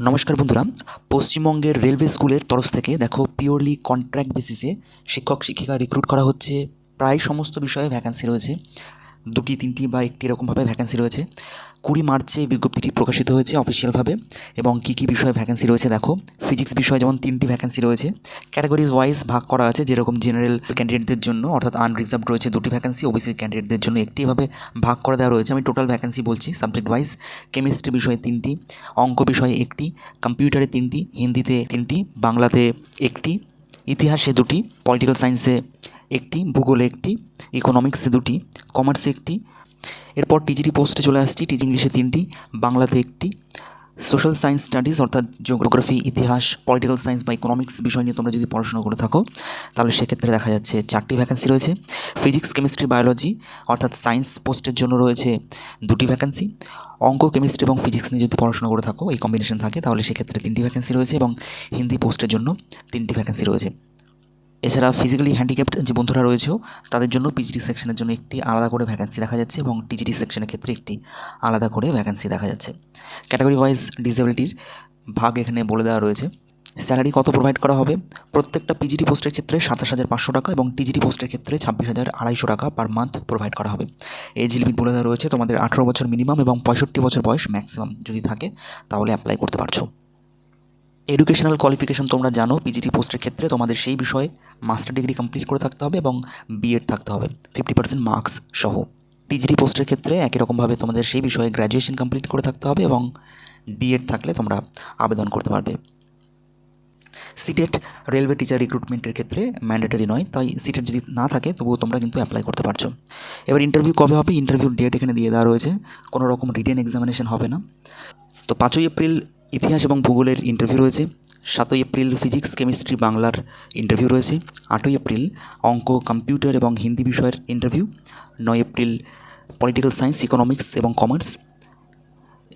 নমস্কার বন্ধুরা, পশ্চিমবঙ্গের রেলওয়ে স্কুলের তরফ থেকে দেখো পিওরলি কন্ট্র্যাক্ট বেসিসে শিক্ষক শিক্ষিকা রিক্রুট করা হচ্ছে, প্রায় সমস্ত বিষয়ে ভ্যাকান্সি রয়েছে। দুটি, তিনটি বা একটি এরকমভাবে ভ্যাকেন্সি রয়েছে। কুড়ি মার্চে বিজ্ঞপ্তিটি প্রকাশিত হয়েছে অফিসিয়ালভাবে এবং কী কী বিষয়ে ভ্যাকেন্সি রয়েছে দেখো। ফিজিক্স বিষয়ে যেমন তিনটি ভ্যাকেন্সি রয়েছে। ক্যাটাগরিজ ওয়াইজ ভাগ করা আছে যেরকম জেনারেল ক্যান্ডিডেটদের জন্য, অর্থাৎ আনরিজার্ভ রয়েছে দুটি ভ্যাকান্সি ওবিসি ক্যান্ডিডেটদের জন্য একটি এভাবে ভাগ করে দেওয়া রয়েছে। আমি টোটাল ভ্যাকেন্সি বলছি সাবজেক্ট ওয়াইজ কেমিস্ট্রি বিষয়ে তিনটি, অঙ্ক বিষয়ে একটি কম্পিউটারে তিনটি, হিন্দিতে তিনটি, বাংলাতে একটি, ইতিহাসে দুটি পলিটিক্যাল সায়েন্সে একটি, ভূগোলে একটি ইকোনমিক্সে দুটি কমার্সে একটি। এরপর টিজিটি পোস্টে চলে আসছি। টিচিং ইংলিশে তিনটি। বাংলাতে একটি। সোশ্যাল সায়েন্স স্টাডিজ অর্থাৎ জিওগ্রাফি ইতিহাস পলিটিক্যাল সায়েন্স বা ইকোনমিক্স বিষয় নিয়ে তোমরা যদি পড়াশোনা করে থাকো, তাহলে সেক্ষেত্রে দেখা যাচ্ছে চারটি ভ্যাকান্সি রয়েছে। ফিজিক্স কেমিস্ট্রি বায়োলজি অর্থাৎ সায়েন্স পোস্টের জন্য রয়েছে দুটি ভ্যাকান্সি অঙ্ক কেমিস্ট্রি এবং ফিজিক্স নিয়ে যদি পড়াশোনা করে থাকো, এই কম্বিনেশন থাকে, তাহলে সেক্ষেত্রে তিনটি ভ্যাকান্সি রয়েছে এবং হিন্দি পোস্টের জন্য তিনটি ভ্যাকান্সি রয়েছে। এছাড়া ফিজিক্যালি হ্যান্ডিক্যাপ্ট যে বন্ধুরা রয়েছেও, তাদের জন্য পিজিটি সেকশনের জন্য একটি আলাদা করে ভ্যাকান্সি দেখা যাচ্ছে এবং টিজিটি সেকশনের ক্ষেত্রে একটি আলাদা করে ভ্যাকান্সি দেখা যাচ্ছে। ক্যাটাগরি ওয়াইজ ডিসেবিলিটির ভাগ এখানে বলে দেওয়া রয়েছে। স্যালারি কত প্রোভাইড করা হবে? প্রত্যেকটা পিজিটি পোস্টের ক্ষেত্রে সাতাশ হাজার পাঁচশো টাকা এবং টিজিটি পোস্টের ক্ষেত্রে ছাব্বিশ হাজার আড়াইশো টাকা পার মান্থ প্রোভাইড করা হবে। এজ লিমিট বলে দেওয়া রয়েছে, তোমাদের আঠেরো বছর মিনিমাম এবং পঁয়ষট্টি বছর বয়স ম্যাক্সিমাম যদি থাকে, তাহলে অ্যাপ্লাই করতে পারছ। এডুকেশনাল কোয়ালিফিকেশন তোমরা জানো পিজিটি পোস্টের ক্ষেত্রে তোমাদের সেই বিষয়ে মাস্টার ডিগ্রি কমপ্লিট করে থাকতে হবে এবং বিএড থাকতে হবে ফিফটি পার্সেন্ট মার্কস সহ। টিজিটি পোস্টের ক্ষেত্রে একই রকমভাবে তোমাদের সেই বিষয়ে গ্র্যাজুয়েশন কমপ্লিট করে থাকতে হবে এবং ডিএড থাকলে তোমরা আবেদন করতে পারবে। সিটেট রেলওয়ে টিচার রিক্রুটমেন্টের ক্ষেত্রে ম্যান্ডেটরি নয়, তাই সিটেট যদি না থাকে, তবুও তোমরা কিন্তু অ্যাপ্লাই করতে পারছ। এবার ইন্টারভিউ কবে হবে? ইন্টারভিউ ডেট এখানে দিয়ে দেওয়া রয়েছে কোনো রকম রিটেন এক্সামিনেশন হবে না। তো পাঁচই এপ্রিল ইতিহাস এবং ভূগোলের ইন্টারভিউ রয়েছে। সাতই এপ্রিল ফিজিক্স কেমিস্ট্রি বাংলার ইন্টারভিউ রয়েছে। আটই এপ্রিল অঙ্ক কম্পিউটার এবং হিন্দি বিষয়ের ইন্টারভিউ নয় এপ্রিল পলিটিক্যাল সায়েন্স ইকোনমিক্স এবং কমার্স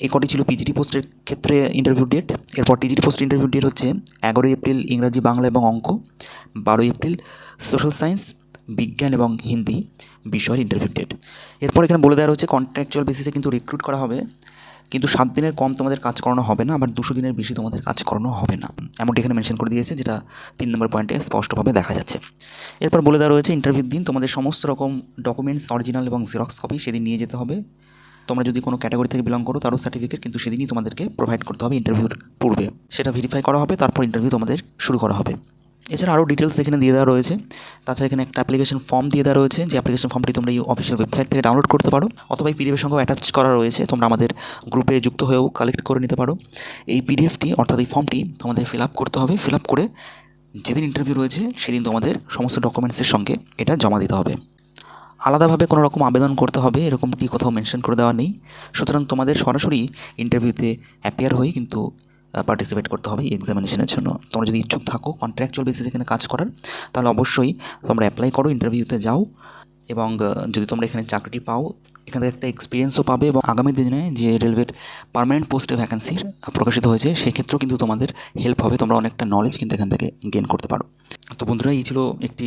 এই কটি ছিল পিজিটি পোস্টের ক্ষেত্রে ইন্টারভিউ ডেট এরপর টিজিটি পোস্ট ইন্টারভিউ ডেট হচ্ছে এগারোই এপ্রিল ইংরাজি, বাংলা এবং অঙ্ক। বারোই এপ্রিল সোশ্যাল সায়েন্স বিজ্ঞান এবং হিন্দি বিষয়ের ইন্টারভিউ ডেট এরপর এখানে বলে দেওয়া রয়েছে কন্ট্রাকচুয়াল বেসিসে কিন্তু রিক্রুট করা হবে। কিন্তু সাত দিনের কম তোমাদের কাজ করানো হবে না, আবার দুশো দিনের বেশি তোমাদের কাজ করানো হবে না। এমনটি এখানে মেনশন করে দিয়েছে, যেটা তিন নম্বর পয়েন্টে স্পষ্টভাবে দেখা যাচ্ছে। এরপর বলে দেওয়া রয়েছে ইন্টারভিউর দিন তোমাদের সমস্ত রকম ডকুমেন্টস অরিজিনাল এবং জেরক্স কপি সেদিন নিয়ে যেতে হবে। তোমরা যদি কোনো ক্যাটাগরি থেকে বিলং করো, তারও সার্টিফিকেট কিন্তু সেদিনই তোমাদেরকে প্রোভাইড করতে হবে ইন্টারভিউর পূর্বে। সেটা ভেরিফাই করা হবে, তারপর ইন্টারভিউ তোমাদের শুরু করা হবে। এছাড়া আরও ডিটেলস এখানে দিয়ে দেওয়া রয়েছে। তাছাড়া এখানে একটা অ্যাপ্লিকেশন ফর্ম দিয়ে দেওয়া রয়েছে, যে অ্যাপ্লিকেশন ফর্মটি তোমরা এই অফিসিয়াল ওয়েবসাইট থেকে ডাউনলোড করতে পারো, অথবা এই পিডিএফের সঙ্গেও অ্যাটাচ করা রয়েছে, তোমরা আমাদের গ্রুপে যুক্ত হয়েও কালেক্ট করে নিতে পারো। এই পিডিএফটি অর্থাৎ এই ফর্মটি তোমাদের ফিল আপ করতে হবে ফিল আপ করে যেদিন ইন্টারভিউ রয়েছে, সেদিন তোমাদের সমস্ত ডকুমেন্টসের সঙ্গে এটা জমা দিতে হবে। আলাদাভাবে কোনো রকম আবেদন করতে হবে, এরকমটি কোথাও মেনশন করে দেওয়া নেই। সুতরাং তোমাদের সরাসরি ইন্টারভিউতে অ্যাপিয়ার হয়ে কিন্তু পার্টিসিপেট করতে হবে এই এক্সামিনেশনের জন্য। তোমরা যদি ইচ্ছুক থাকো কন্ট্রাকচুয়াল বেসিস এখানে কাজ করার, তাহলে অবশ্যই তোমরা অ্যাপ্লাই করো ইন্টারভিউতে যাও এবং যদি তোমরা এখানে চাকরিটি পাও, এখান থেকে একটা এক্সপিরিয়েন্সও পাবে এবং আগামী দিনে যে রেলওয়ের পার্মানেন্ট পোস্টে ভ্যাকান্সির প্রকাশিত হয়েছে, সেক্ষেত্রেও কিন্তু তোমাদের হেল্প হবে, তোমরা অনেকটা নলেজ কিন্তু এখান থেকে গেন করতে পারো। তো বন্ধুরা, এই ছিল একটি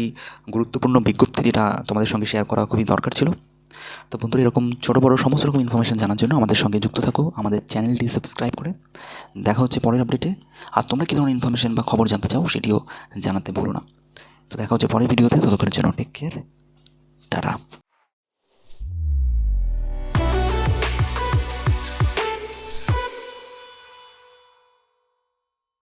গুরুত্বপূর্ণ বিজ্ঞপ্তি যেটা তোমাদের সঙ্গে শেয়ার করা খুবই দরকার ছিল। তো বন্ধুরা, এরকম ছোটো, বড়ো, সমস্ত রকম ইনফরমেশান জানার জন্য আমাদের সঙ্গে যুক্ত থাকো। আমাদের চ্যানেলটি সাবস্ক্রাইব করে দেখা হচ্ছে পরের আপডেটে আর তোমরা কী ধরনের ইনফরমেশান বা খবর জানতে চাও সেটিও জানাতে ভুলো না। তো দেখা হচ্ছে পরের ভিডিওতে। ততক্ষণের জন্য টেক কেয়ার টাটা।